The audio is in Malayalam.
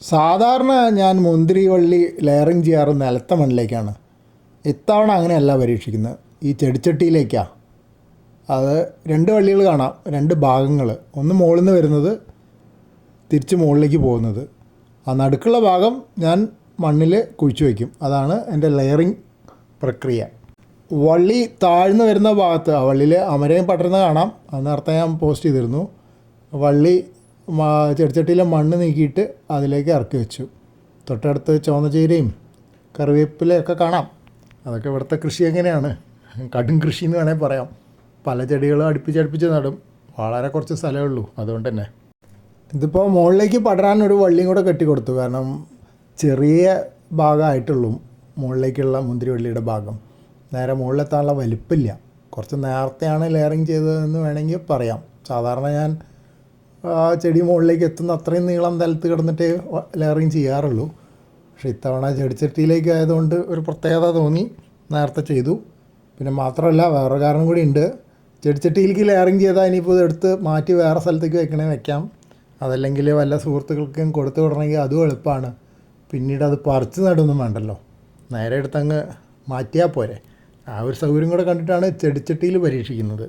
സാധാരണ ഞാൻ മുന്തിരി വള്ളി ലെയറിങ് ചെയ്യാറ് നിലത്ത മണ്ണിലേക്കാണ്. ഇത്തവണ അങ്ങനെയല്ല പരീക്ഷിക്കുന്നത്. ഈ ചെടിച്ചട്ടിയിലേക്കാണ് അത് രണ്ട് വള്ളികൾ കാണാം രണ്ട് ഭാഗങ്ങൾ ഒന്ന് മുകളിൽ നിന്ന് വരുന്നത് തിരിച്ച് മുകളിലേക്ക് പോകുന്നത്. ആ നടുക്കുള്ള ഭാഗം ഞാൻ മണ്ണിൽ കുഴിച്ചു വയ്ക്കും. അതാണ് എന്റെ ലെയറിങ് പ്രക്രിയ. വള്ളി താഴ്ന്നു വരുന്ന ഭാഗത്ത് ആ വള്ളിയിൽ അമരയും പടരുന്ന കാണാം. അന്നേരത്തെ ഞാൻ പോസ്റ്റ് ചെയ്തിരുന്നു. വള്ളി ചെടിച്ചട്ടിയിലെ മണ്ണ് നീക്കിയിട്ട് അതിലേക്ക് ഇറക്കി വെച്ചു. തൊട്ടടുത്ത് ചുവന്ന ചീരയും കറിവേപ്പിലയൊക്കെ കാണാം. അതൊക്കെ ഇവിടുത്തെ കൃഷി എങ്ങനെയാണ്? കടും കൃഷി എന്ന് വേണേൽ പറയാം. പല ചെടികളും അടുപ്പിച്ചടുപ്പിച്ച് നടും. വളരെ കുറച്ച് സ്ഥലമേ ഉള്ളൂ അതുകൊണ്ട് തന്നെ. ഇതിപ്പോൾ മുകളിലേക്ക് പടരാൻ ഒരു വള്ളിയും കൂടെ കെട്ടിക്കൊടുത്തു കാരണം ചെറിയ ഭാഗമായിട്ടുള്ളൂ മുകളിലേക്കുള്ള മുന്തിരി വള്ളിയുടെ ഭാഗം. നേരെ മുകളിലെത്താനുള്ള വലിപ്പമില്ല കുറച്ച് നേരത്തെയാണ് ലെയറിങ് ചെയ്തതെന്ന് വേണമെങ്കിൽ പറയാം. സാധാരണ ഞാൻ ചെടി മുകളിലേക്ക് എത്തുന്ന അത്രയും നീളം നിലത്ത് കിടന്നിട്ടേ ലെയറിങ് ചെയ്യാറുള്ളൂ. പക്ഷേ ഇത്തവണ ചെടിച്ചട്ടിയിലേക്ക് ആയതുകൊണ്ട് ഒരു പ്രത്യേകത തോന്നി നേരത്തെ ചെയ്തു. പിന്നെ മാത്രമല്ല വേറെ കാരണം കൂടി ഉണ്ട്. ചെടിച്ചട്ടിയിലേക്ക് ലെയറിങ് ചെയ്താൽ ഇനിയിപ്പോൾ എടുത്ത് മാറ്റി വേറെ സ്ഥലത്തേക്ക് വെക്കണേ വെക്കാം. അതല്ലെങ്കിൽ വല്ല സുഹൃത്തുക്കൾക്കും കൊടുത്തു വിടണമെങ്കിൽ അതും എളുപ്പമാണ്. പിന്നീട് അത് പറിച്ച് നടുന്നും വേണ്ടല്ലോ. നേരെ എടുത്തങ്ങ് മാറ്റിയാൽ പോരെ. ആ ഒരു സൗകര്യം കൂടെ കണ്ടിട്ടാണ് ചെടിച്ചട്ടിയിൽ പരീക്ഷിക്കുന്നത്.